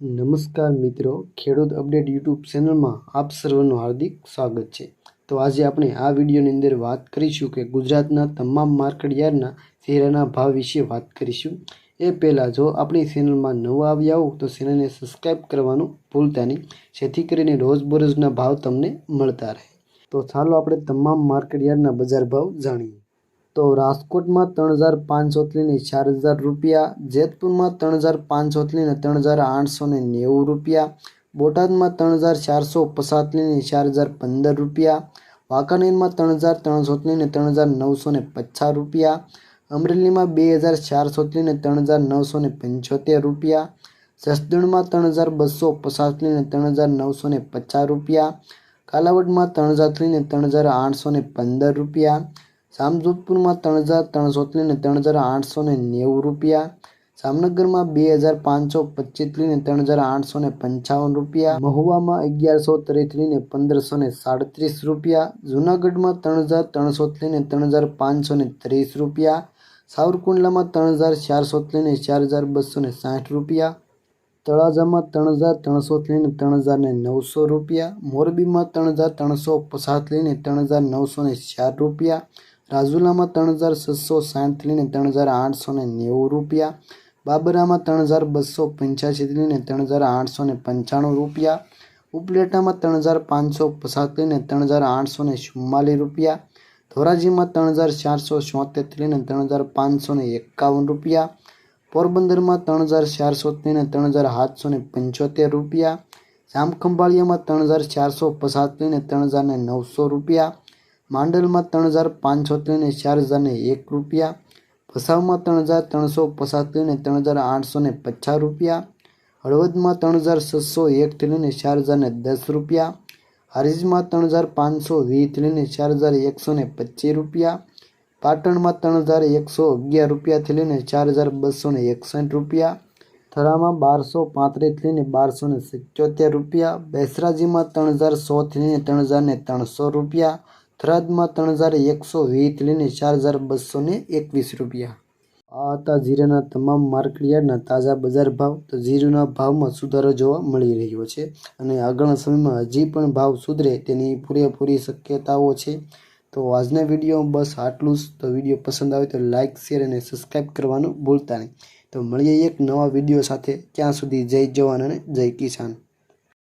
નમસ્કાર મિત્રો, ખેડૂત અપડેટ યુટ્યુબ ચેનલમાં આપ સર્વનું હાર્દિક સ્વાગત છે. તો આજે આપણે આ વિડીયોની અંદર વાત કરીશું કે ગુજરાતના તમામ માર્કેટ યાર્ડના શેરાના ભાવ વિશે વાત કરીશું. એ પહેલાં જો આપણી ચેનલમાં નવા આવ્યા હો, તો ચેનલને સબસ્ક્રાઈબ કરવાનું ભૂલતા નહીં. જેથી કરીને રોજબરોજના ભાવ તમને મળતા રહે. તો ચાલો આપણે તમામ માર્કેટયાર્ડના બજાર ભાવ જાણીએ. તો રાજકોટમાં ત્રણ હજાર પાંચસોથી લઈને ચાર હજાર રૂપિયા જેતપુરમાં ત્રણ હજાર પાંચસોથી લઈને ત્રણ હજાર આઠસો ને નેવું રૂપિયા બોટાદમાં ત્રણ હજાર ચારસો પચાસથી લઈને ચાર હજાર પંદર રૂપિયા વાંકાનેરમાં ત્રણ હજાર ત્રણસોથી લઈને ત્રણ હજાર નવસો ને પચાસ રૂપિયા અમરેલીમાં બે હજાર ચારસોથી લઈને ત્રણ હજાર નવસો ને પંચોતેર રૂપિયા જસદણમાં ત્રણ હજાર બસો પચાસથી લઈને ત્રણ હજાર નવસો ને પચાસ રૂપિયા કાલાવડમાં ત્રણ હજારથી લઈને ત્રણ હજાર આઠસો ને પંદર રૂપિયા જામજોધપુરમાં ત્રણ હજાર ત્રણસોથી લઈને ત્રણ હજાર આઠસો ને નેવું રૂપિયા જામનગરમાં બે હજાર પાંચસો પચીસથી લઈને ત્રણ હજાર આઠસો ને પંચાવન રૂપિયા મહુવામાં અગિયારસો ત્રીસથી લઈને પંદરસો ને સાડત્રીસ રૂપિયા જૂનાગઢમાં ત્રણ હજાર ત્રણસોથી લઈને ત્રણ હજાર પાંચસો ને ત્રીસ રૂપિયા સાવરકુંડલામાં ત્રણ હજાર ચારસોથી લઈને ચાર હજાર બસો ને સાઠ રૂપિયા તળાજામાં ત્રણ હજાર ત્રણસોથી લઈને ત્રણ હજાર ને નવસો રૂપિયા મોરબીમાં ત્રણ હજાર ત્રણસો પચાસથી લઈને ત્રણ હજાર નવસો ને ચાર રૂપિયા રાજુલામાં ત્રણ હજાર છસો સાઠથી લઈને ત્રણ હજાર આઠસો ને નેવું રૂપિયા બાબરામાં ત્રણ હજાર બસો પંચ્યાસીથી લઈને ત્રણ હજાર આઠસો ને પંચાણું રૂપિયા ઉપલેટામાં ત્રણ હજાર પાંચસો પચાસથી લઈને ત્રણ હજાર આઠસો ને ચુમ્માલીસ રૂપિયા ધોરાજીમાં ત્રણ હજાર ચારસો છોતેરથી લઈને ત્રણ હજાર પાંચસો ને એકાવન રૂપિયા પોરબંદરમાં ત્રણ હજાર ચારસોથી ને ત્રણ હજાર સાતસો ને પંચોતેર રૂપિયા જામખંભાળિયામાં ત્રણ હજાર ચારસો પચાસથી ને ત્રણ હજાર નવસો રૂપિયા માંડલમાં ત્રણ હજાર પાંચસો લઈને ચાર હજાર ને એક રૂપિયા, ભસાવમાં ત્રણ હજાર ત્રણસો પચાસથી ત્રણ હજાર આઠસો ને પચાસ રૂપિયા, હળવદમાં ત્રણ હજાર છસો એકથી લઈને ચાર હજાર ને દસ રૂપિયા, હરીજમાં ત્રણ હજાર પાંચસો વીસથી લઈને ચાર હજાર એકસો ને પચીસ રૂપિયા, પાટણમાં ત્રણ હજાર એકસો અગિયાર રૂપિયાથી લઈને ચાર હજાર બસો ને એકસઠ રૂપિયા, થરામાં બારસો પાંત્રીસ લઈને બારસો ને સિત્યોતેર રૂપિયા, બેસરાજીમાં ત્રણ હજાર સોથી લઈને ત્રણ હજાર ને ત્રણસો રૂપિયા થરાદમાં ત્રણ હજાર એકસો વીસથી લઈને ચાર હજાર બસો ને એકવીસ રૂપિયા. આ હતા જીરાના તમામ માર્કેટયાર્ડના તાજા બજાર ભાવ. તો જીરુના ભાવમાં સુધારો જોવા મળી રહ્યો છે અને આગળના સમયમાં હજી પણ ભાવ સુધરે તેની પૂરેપૂરી શક્યતાઓ છે. તો આજના વીડિયો બસ આટલું જ. તો વીડિયો પસંદ આવે તો લાઇક શેર અને સબસ્ક્રાઈબ કરવાનું ભૂલતા નહીં. તો મળીએ એક નવા વીડિયો સાથે. ત્યાં સુધી જય જવાન અને જય કિસાન.